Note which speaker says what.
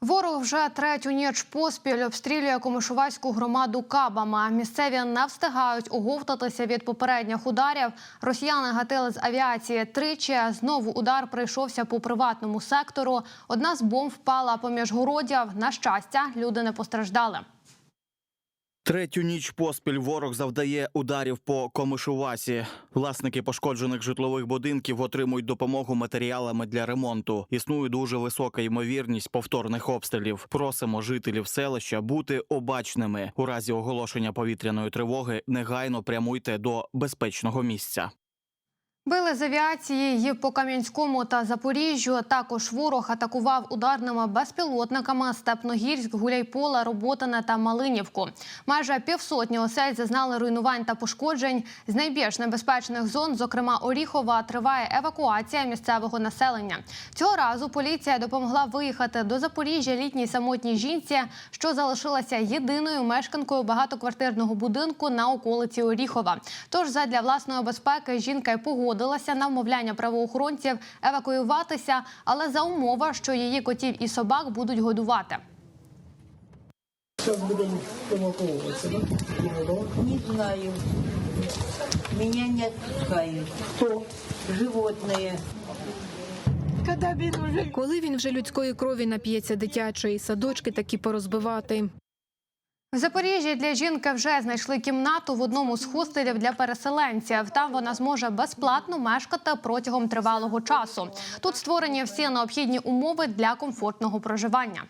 Speaker 1: Ворог вже третю ніч поспіль обстрілює комишувацьку громаду кабами. Місцеві не встигають оговтатися від попередніх ударів. Росіяни гатили з авіації тричі. Знову удар прийшовся по приватному сектору. Одна з бомб впала поміж городів. На щастя, люди не постраждали.
Speaker 2: Третю ніч поспіль ворог завдає ударів по Комишувасі. Власники пошкоджених житлових будинків отримують допомогу матеріалами для ремонту. Існує дуже висока ймовірність повторних обстрілів. Просимо жителів селища бути обачними. У разі оголошення повітряної тривоги негайно прямуйте до безпечного місця.
Speaker 1: Били з авіації по Кам'янському та Запоріжжю. Також ворог атакував ударними безпілотниками Степногірськ, Гуляйполе, Роботине та Малинівку. Майже півсотні осель зазнали руйнувань та пошкоджень. З найбільш небезпечних зон, зокрема Оріхова, триває евакуація місцевого населення. Цього разу поліція допомогла виїхати до Запоріжжя літній самотній жінці, що залишилася єдиною мешканкою багатоквартирного будинку на околиці Оріхова. Тож задля власної безпеки жінка й погодилася на вмовляння правоохоронців евакуюватися, але за умови, що її котів і собак будуть годувати.
Speaker 3: Сейчас будем эвакуироваться, да? Ну, да.
Speaker 4: Не знаю. Меня не отпускают.
Speaker 3: Кто?
Speaker 4: Животные.
Speaker 5: Коли він вже людської крові нап'ється дитячої, садочки такі порозбивати.
Speaker 1: В Запоріжжі для жінки вже знайшли кімнату в одному з хостелів для переселенців. Там вона зможе безплатно мешкати протягом тривалого часу. Тут створені всі необхідні умови для комфортного проживання.